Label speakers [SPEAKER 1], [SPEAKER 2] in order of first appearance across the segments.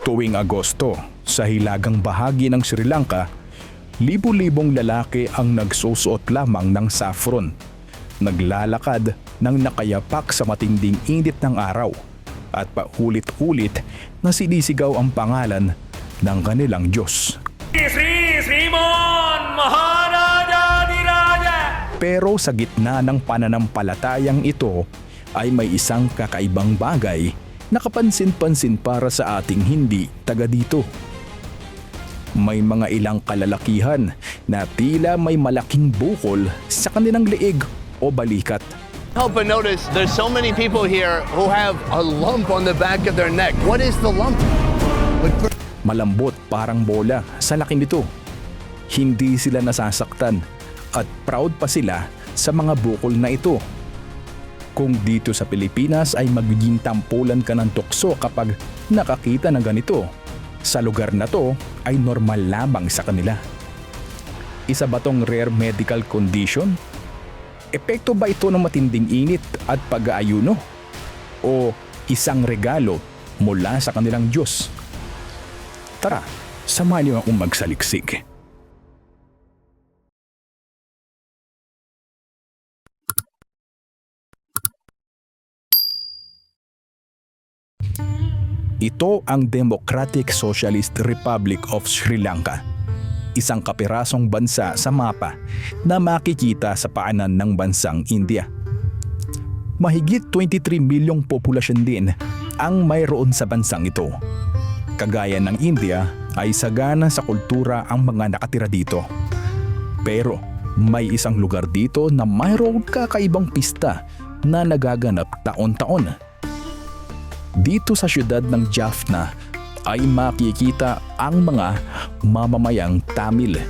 [SPEAKER 1] Tuwing Agosto, sa hilagang bahagi ng Sri Lanka, libo-libong lalaki ang nagsusuot lamang ng saffron. Naglalakad ng nakayapak sa matinding init ng araw at paulit-ulit na sinisigaw ang pangalan ng kanilang Diyos.
[SPEAKER 2] Sri Maharaja Diraja
[SPEAKER 1] Pero sa gitna ng pananampalatayang ito ay may isang kakaibang bagay na kapansin-pansin para sa ating hindi taga dito. May mga ilang kalalakihan na tila may malaking bukol sa kanilang leeg o balikat.
[SPEAKER 3] Help but notice there's so many people here who have a lump on the back of their neck. What is the lump?
[SPEAKER 1] Malambot parang bola sa laki nito. Hindi sila nasasaktan at proud pa sila sa mga bukol na ito. Kung dito sa Pilipinas ay magiging tampulan ka ng tukso kapag nakakita ng ganito. Sa lugar na to ay normal lamang sa kanila. Isa ba tong rare medical condition? Epekto ba ito ng matinding init at pag-aayuno? O isang regalo mula sa kanilang Diyos? Tara, samahan niyo akong magsaliksik. Ito ang Democratic Socialist Republic of Sri Lanka. Isang kapirasong bansa sa mapa na makikita sa paanan ng bansang India. Mahigit 23 milyong populasyon din ang mayroon sa bansang ito. Kagaya ng India ay sagana sa kultura ang mga nakatira dito. Pero may isang lugar dito na mayroong kakaibang pista na nagaganap taon-taon. Dito sa siyudad ng Jaffna ay makikita ang mga mamamayang Tamil.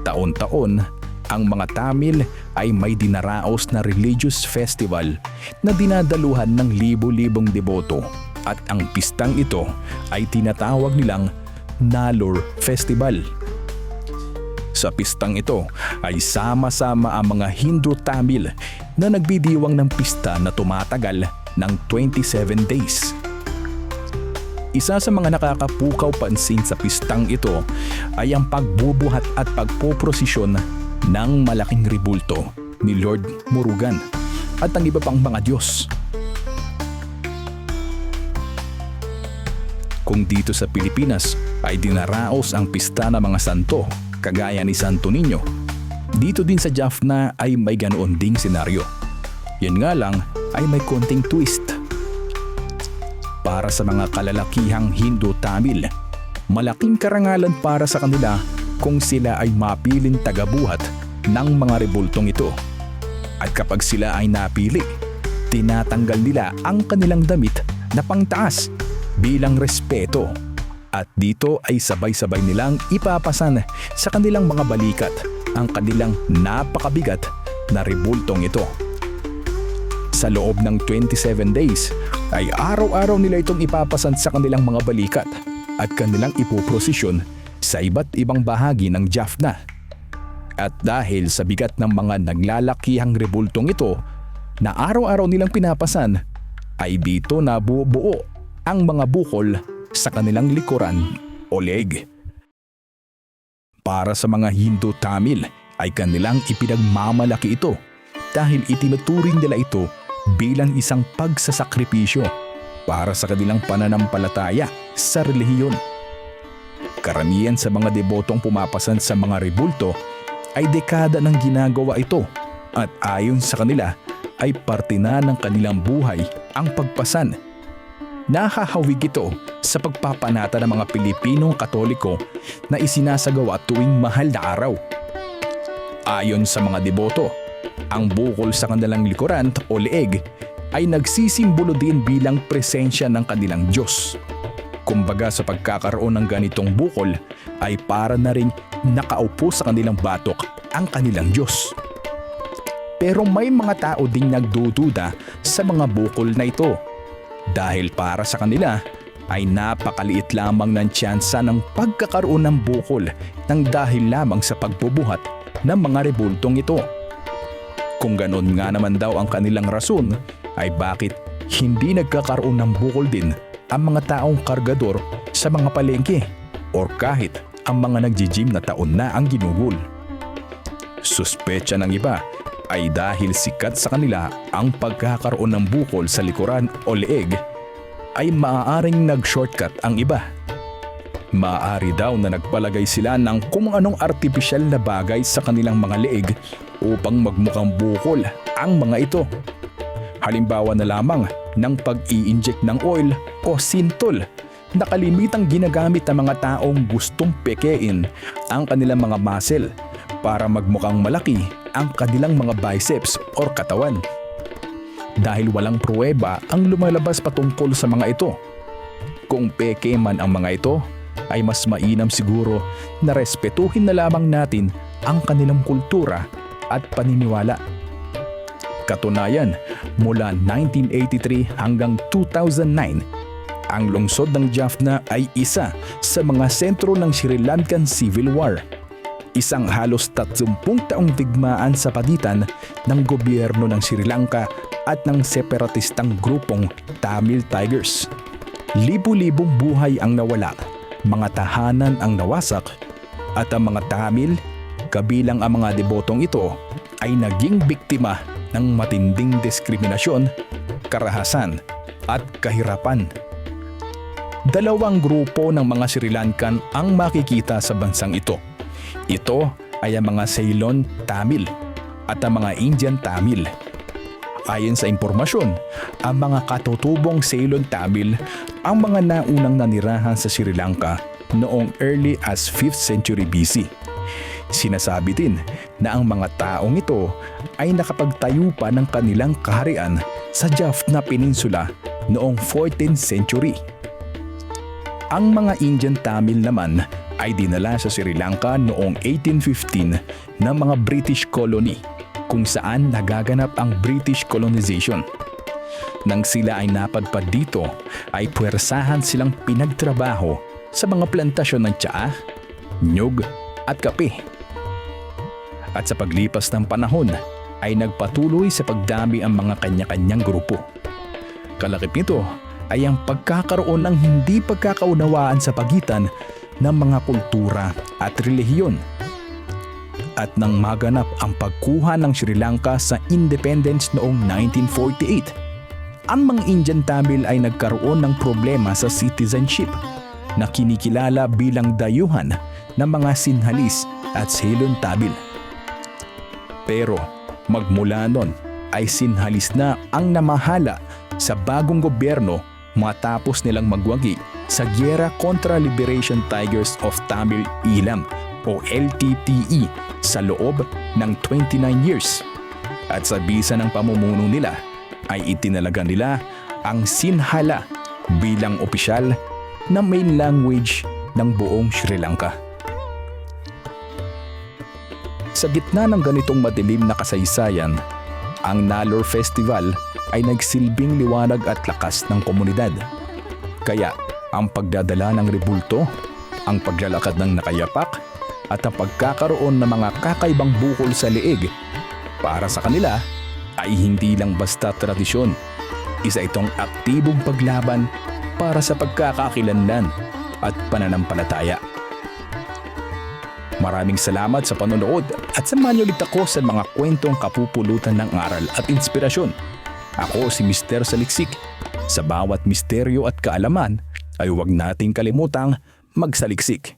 [SPEAKER 1] Taon-taon, ang mga Tamil ay may dinaraos na religious festival na dinadaluhan ng libo-libong deboto at ang pistang ito ay tinatawag nilang Nalur Festival. Sa pistang ito ay sama-sama ang mga Hindu-Tamil na nagbidiwang ng pista na tumatagal ng 27 days. Isa sa mga nakakapukaw pansin sa pistang ito ay ang pagbubuhat at pagpoprosisyon ng malaking ribulto ni Lord Murugan at ang iba pang mga Diyos. Kung dito sa Pilipinas ay dinaraos ang pista ng mga santo kagaya ni Santo Niño, dito din sa Jaffna ay may ganoon ding senaryo. Yan nga lang ay may konting twist. Para sa mga kalalakihang Hindu-Tamil, malaking karangalan para sa kanila kung sila ay mapiling tagabuhat ng mga rebultong ito. At kapag sila ay napili, tinatanggal nila ang kanilang damit na pangtaas bilang respeto. At dito ay sabay-sabay nilang ipapasan sa kanilang mga balikat ang kanilang napakabigat na rebultong ito. Sa loob ng 27 days ay araw-araw nila itong ipapasan sa kanilang mga balikat at kanilang ipoprosesyon sa iba't ibang bahagi ng Jaffna. At dahil sa bigat ng mga naglalakihang rebultong ito na araw-araw nilang pinapasan, ay dito nabubuo ang mga bukol sa kanilang likuran o leg. Para sa mga Hindu-Tamil ay kanilang ipinagmamalaki ito dahil itinuturing nila ito bilang isang pagsasakripisyo para sa kanilang pananampalataya sa relihiyon. Karamihan sa mga debotong pumapasan sa mga rebulto ay dekada nang ginagawa ito at ayon sa kanila ay parte na ng kanilang buhay ang pagpasan. Nahahawig ito sa pagpapanata ng mga Pilipinong Katoliko na isinasagawa tuwing mahal na araw. Ayon sa mga deboto, ang bukol sa kanilang likuran o leeg ay nagsisimbolo din bilang presensya ng kanilang Diyos. Kumbaga sa pagkakaroon ng ganitong bukol ay para na rin nakaupo sa kanilang batok ang kanilang Diyos. Pero may mga tao ding nagdududa sa mga bukol na ito dahil para sa kanila ay napakaliit lamang ng tsansa ng pagkakaroon ng bukol ng dahil lamang sa pagbubuhat ng mga rebultong ito. Kung ganon nga naman daw ang kanilang rason, ay bakit hindi nagkakaroon ng bukol din ang mga taong kargador sa mga palengke or kahit ang mga nagji-gym na taon na ang ginugol. Suspecha ng iba ay dahil sikat sa kanila ang pagkakaroon ng bukol sa likuran o leeg ay maaaring nag-shortcut ang iba. Maaari daw na nagpalagay sila ng kung anong artipisyal na bagay sa kanilang mga leeg upang magmukhang bukol ang mga ito. Halimbawa na lamang ng pag-i-inject ng oil o sintol na kalimitang ginagamit ng mga taong gustong pekein ang kanilang mga muscle para magmukhang malaki ang kanilang mga biceps or katawan. Dahil walang pruweba ang lumalabas patungkol sa mga ito. Kung peke man ang mga ito, ay mas mainam siguro na respetuhin na lamang natin ang kanilang kultura at paniniwala. Katunayan, mula 1983 hanggang 2009, ang lungsod ng Jaffna ay isa sa mga sentro ng Sri Lankan Civil War. Isang halos 30 taong digmaan sa pagitan ng gobyerno ng Sri Lanka at ng separatistang grupong Tamil Tigers. Libu-libong buhay ang nawala, mga tahanan ang nawasak, at ang mga Tamil, kabilang ang mga debotong ito, ay naging biktima ng matinding diskriminasyon, karahasan at kahirapan. Dalawang grupo ng mga Sri Lankan ang makikita sa bansang ito. Ito ay ang mga Ceylon Tamil at ang mga Indian Tamil. Ayon sa impormasyon, ang mga katutubong Ceylon Tamil ang mga naunang nanirahan sa Sri Lanka noong early as 5th century BC. Sinasabi din na ang mga taong ito ay nakapagtayo pa ng kanilang kaharian sa Jaffna Peninsula noong 14th century. Ang mga Indian Tamil naman ay dinala sa Sri Lanka noong 1815 ng mga British colony kung saan nagaganap ang British colonization. Nang sila ay napadpad dito, ay puwersahan silang pinagtrabaho sa mga plantasyon ng tsaa, nyug at kape. At sa paglipas ng panahon, ay nagpatuloy sa pagdami ang mga kanya-kanyang grupo. Kalakip nito ay ang pagkakaroon ng hindi pagkakaunawaan sa pagitan ng mga kultura at relihiyon. At nang maganap ang pagkuha ng Sri Lanka sa independence noong 1948, ang mga Indian Tamil ay nagkaroon ng problema sa citizenship na kinikilala bilang dayuhan ng mga Sinhalese at Ceylon Tamil. Pero magmula nun ay Sinhalese na ang namahala sa bagong gobyerno matapos nilang magwagi sa Giyera Contra Liberation Tigers of Tamil Ilam o LTTE sa loob ng 29 years. At sa bisa ng pamumuno nila ay itinalaga nila ang Sinhala bilang opisyal na main language ng buong Sri Lanka. Sa gitna ng ganitong madilim na kasaysayan, ang Nalor Festival ay nagsilbing liwanag at lakas ng komunidad. Kaya ang pagdadala ng rebulto, ang paglalakad ng nakayapak, at ang pagkakaroon ng mga kakaibang bukol sa leeg para sa kanila ay hindi lang basta tradisyon. Isa itong aktibong paglaban para sa pagkakakilanlan at pananampalataya. Maraming salamat sa panonood at samahan niyo ulit ako sa mga kwentong kapupulutan ng aral at inspirasyon. Ako si Mister Saliksik. Sa bawat misteryo at kaalaman ay huwag nating kalimutang magsaliksik.